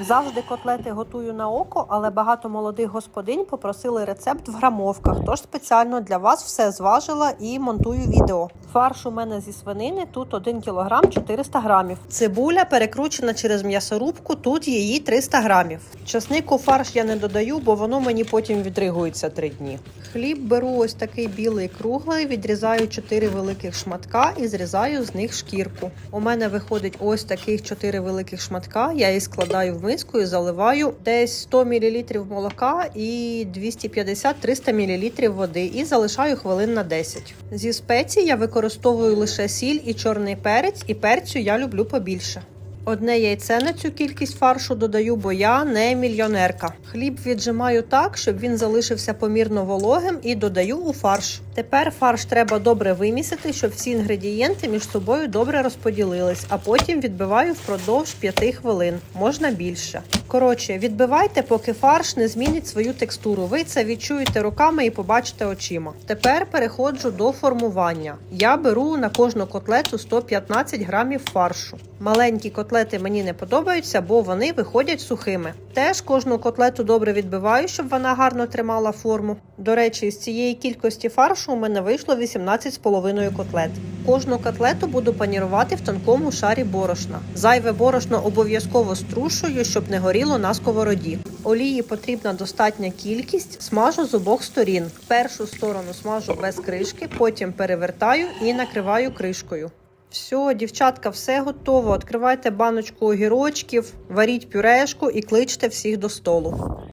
Завжди котлети готую на око, але багато молодих господинь попросили рецепт в грамовках. Тож спеціально для вас все зважила і монтую відео. Фарш у мене зі свинини тут 1 кг 400 грамів. Цибуля перекручена через м'ясорубку, тут її 300 грамів. Часник у фарш я не додаю, бо воно мені потім відригується 3 дні. Хліб беру ось такий білий круглий, відрізаю 4 великих шматка і зрізаю з них шкірку. У мене виходить ось таких 4 великих шматка. Я їх складаю в миску і заливаю десь 100 мл молока і 250-300 мл води і залишаю хвилин на 10. Зі спецій я використовую лише сіль і чорний перець, і перцю я люблю побільше. Одне яйце на цю кількість фаршу додаю, бо я не мільйонерка. Хліб віджимаю так, щоб він залишився помірно вологим, і додаю у фарш. Тепер фарш треба добре вимісити, щоб всі інгредієнти між собою добре розподілились, а потім відбиваю впродовж 5 хвилин, можна більше. Коротше, відбивайте, поки фарш не змінить свою текстуру. Ви це відчуєте руками і побачите очима. Тепер переходжу до формування. Я беру на кожну котлету 115 грамів фаршу. Маленькі котлети мені не подобаються, бо вони виходять сухими. Теж кожну котлету добре відбиваю, щоб вона гарно тримала форму. До речі, з цієї кількості фаршу у мене вийшло 18,5 котлет. Кожну котлету буду панірувати в тонкому шарі борошна. Зайве борошно обов'язково струшую, щоб не горіло на сковороді. Олії потрібна достатня кількість. Смажу з обох сторін. Першу сторону смажу без кришки, потім перевертаю і накриваю кришкою. Все, дівчатка, все готово. Відкривайте баночку огірочків, варіть пюрешку і кличте всіх до столу.